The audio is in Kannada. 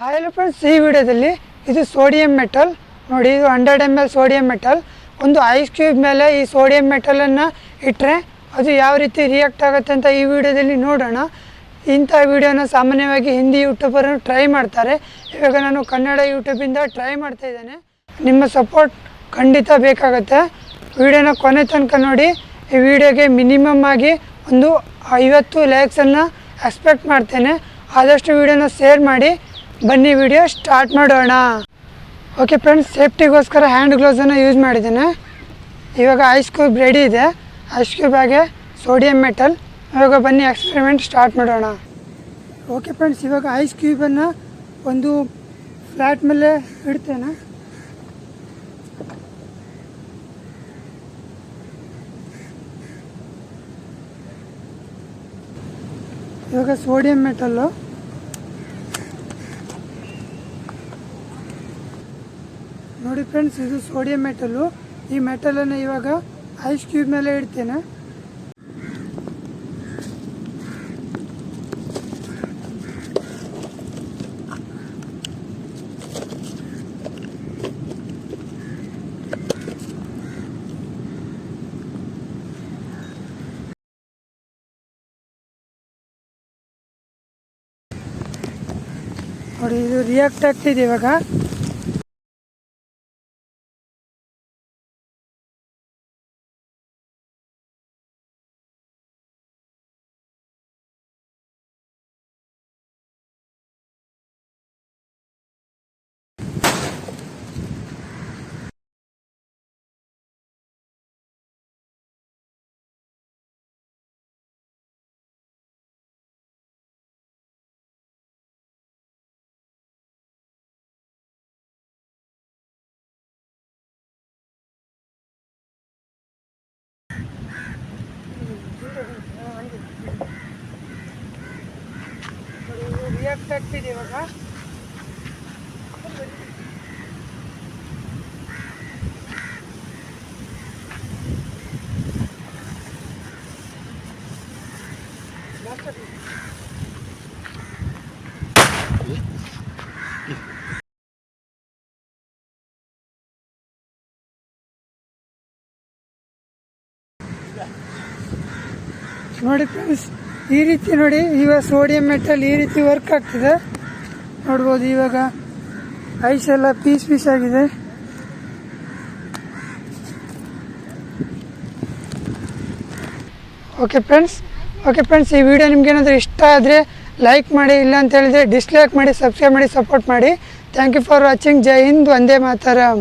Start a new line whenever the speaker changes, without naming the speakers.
ಹಾಯ್ ಫ್ರೆಂಡ್ಸ್ ಈ ವಿಡಿಯೋದಲ್ಲಿ ಇದು ಸೋಡಿಯಂ ಮೆಟಲ್. ನೋಡಿ, ಇದು hundred M L sodium metal. ಒಂದು ಐಸ್ ಕ್ಯೂಬ್ ಮೇಲೆ ಈ ಸೋಡಿಯಂ ಮೆಟಲನ್ನು ಇಟ್ಟರೆ ಅದು ಯಾವ ರೀತಿ ರಿಯಾಕ್ಟ್ ಆಗುತ್ತೆ ಅಂತ ಈ ವಿಡಿಯೋದಲ್ಲಿ ನೋಡೋಣ. ಇಂಥ ವಿಡಿಯೋನ ಸಾಮಾನ್ಯವಾಗಿ ಹಿಂದಿ ಯೂಟ್ಯೂಬರನ್ನು ಟ್ರೈ ಮಾಡ್ತಾರೆ. ಇವಾಗ ನಾನು ಕನ್ನಡ ಯೂಟ್ಯೂಬಿಂದ ಟ್ರೈ ಮಾಡ್ತಾ ಇದ್ದೇನೆ. ನಿಮ್ಮ ಸಪೋರ್ಟ್ ಖಂಡಿತ ಬೇಕಾಗುತ್ತೆ. ವಿಡಿಯೋನ ಕೊನೆ ತನಕ ನೋಡಿ. ಈ ವಿಡಿಯೋಗೆ ಮಿನಿಮಮ್ ಆಗಿ ಒಂದು ಐವತ್ತು ಲ್ಯಾಕ್ಸನ್ನು ಎಕ್ಸ್ಪೆಕ್ಟ್ ಮಾಡ್ತೇನೆ. ಆದಷ್ಟು ವಿಡಿಯೋನ ಶೇರ್ ಮಾಡಿ. ಬನ್ನಿ ವಿಡಿಯೋ ಸ್ಟಾರ್ಟ್ ಮಾಡೋಣ ಓಕೆ ಫ್ರೆಂಡ್ಸ್ ಸೇಫ್ಟಿಗೋಸ್ಕರ ಹ್ಯಾಂಡ್ ಗ್ಲೋಸನ್ನು ಯೂಸ್ ಮಾಡಿದ್ದೇನೆ. ಇವಾಗ ಐಸ್ ಕ್ಯೂಬ್ ರೆಡಿ ಇದೆ. ಐಸ್ ಕ್ಯೂಬ್ ಹಾಗೆ ಸೋಡಿಯಂ ಮೆಟಲ್ ಇವಾಗ ಬನ್ನಿ ಎಕ್ಸ್ಪೆರಿಮೆಂಟ್ ಸ್ಟಾರ್ಟ್ ಮಾಡೋಣ ಓಕೆ ಫ್ರೆಂಡ್ಸ್ ಇವಾಗ ಐಸ್ ಕ್ಯೂಬನ್ನು ಒಂದು ಫ್ಲ್ಯಾಟ್ ಮೇಲೆ ಇಡ್ತೇನೆ. ಇವಾಗ ಸೋಡಿಯಂ ಮೆಟಲ್ಲು ನೋಡಿ ಫ್ರೆಂಡ್ಸ್ ಇದು ಸೋಡಿಯಂ ಮೆಟಲು ಈ ಮೆಟಲನ್ನು ಇವಾಗ ಐಸ್ ಕ್ಯೂಬ್ ಮೇಲೆ ಇಡ್ತೇನೆ. ನೋಡಿ, ಇದು ರಿಯಾಕ್ಟ್ ಆಗ್ತಿದೆ ಇವಾಗ. ರಿಯಾಕ್ಟ್ ಆಗ್ತಿದೆ ಇವಾಗ ನೋಡಿ ಫ್ರೆಂಡ್ಸ್ ಈ ರೀತಿ ನೋಡಿ, ಇವಾಗ ಸೋಡಿಯಂ ಮೆಟಲ್ ಈ ರೀತಿ ವರ್ಕ್ ಆಗ್ತಿದೆ. ನೋಡ್ಬೋದು ಇವಾಗ ಐಸ್ ಎಲ್ಲ ಪೀಸ್ ಪೀಸ್ ಆಗಿದೆ. ಓಕೆ ಫ್ರೆಂಡ್ಸ್ ಓಕೆ ಫ್ರೆಂಡ್ಸ್ ಈ ವಿಡಿಯೋ ನಿಮ್ಗೆ ಏನಾದರೂ ಇಷ್ಟ ಆದರೆ ಲೈಕ್ ಮಾಡಿ, ಇಲ್ಲ ಅಂತ ಹೇಳಿದ್ರೆ ಡಿಸ್ಲೈಕ್ ಮಾಡಿ ಸಬ್ಸ್ಕ್ರೈಬ್ ಮಾಡಿ ಸಪೋರ್ಟ್ ಮಾಡಿ. Thank you for watching Jai Hind Vande Mataram